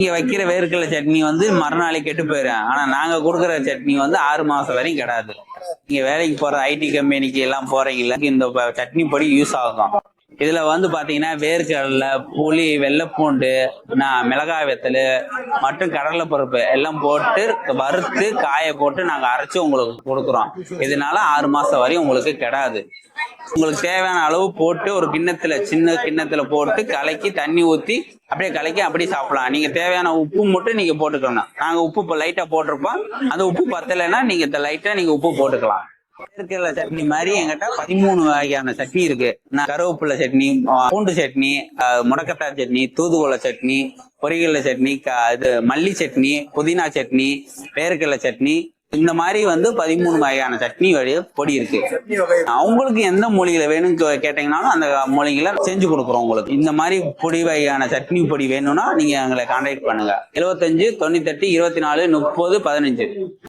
நீங்க வைக்கிற வேர்க்கடலை சட்னி வந்து மறுநாளை கெட்டு போயிடும் ஆனா நாங்க கொடுக்குற சட்னி வந்து ஆறு மாசம் வரையும் கிடையாது நீங்க வேலைக்கு போற ஐடி கம்பெனிக்கு எல்லாம் போறீங்கல்ல இந்த சட்னி பொடி யூஸ் ஆகும். இதுல வந்து பாத்தீங்கன்னா வேர்க்கடலை புளி வெள்ளைப்பூண்டு நான் மிளகாய் வெத்தல் மற்றும் கடலை பருப்பு எல்லாம் போட்டு வறுத்து காய போட்டு நாங்க அரைச்சு உங்களுக்கு கொடுக்குறோம். இதனால ஆறு மாசம் வரையும் உங்களுக்கு கெடாது. உங்களுக்கு தேவையான அளவு போட்டு ஒரு கிண்ணத்துல சின்ன கிண்ணத்துல போட்டு கலக்கி தண்ணி ஊத்தி அப்படியே கலக்கி அப்படியே சாப்பிடலாம். நீங்க தேவையான உப்பு மட்டும் நீங்க போட்டுக்கணும் நாங்க உப்பு இப்போ லைட்டா போட்டிருப்போம் அந்த உப்பு பத்தலைன்னா நீங்க இந்த லைட்டா நீங்க உப்பு போட்டுக்கலாம். இருக்கிற சட்னி மாதிரி எங்கிட்ட பதிமூணு வகையான சட்னி இருக்கு. நான் கருவேப்பிலை சட்னி பூண்டு சட்னி ஆ, சட்னி தூதுவளை சட்னி பொரிகடலை சட்னி க- இது மல்லி சட்னி புதினா சட்னி வேர்க்கடலை சட்னி இந்த மாதிரி வந்து பதிமூணு வகையான சட்னி வழிய பொடி இருக்கு. அவங்களுக்கு எந்த மூலிகையில வேணும் கேட்டீங்கனாலும் கேட்டீங்கன்னாலும் அந்த மூலிகையில செஞ்சு கொடுக்குறோம் உங்களுக்கு. இந்த மாதிரி பொடி வகையான சட்னி பொடி வேணும்னா நீங்க எங்களை கான்டாக்ட் பண்ணுங்க. எழுபத்தஞ்சு தொண்ணூத்தெட்டு இருபத்தி நாலு முப்பது பதினஞ்சு.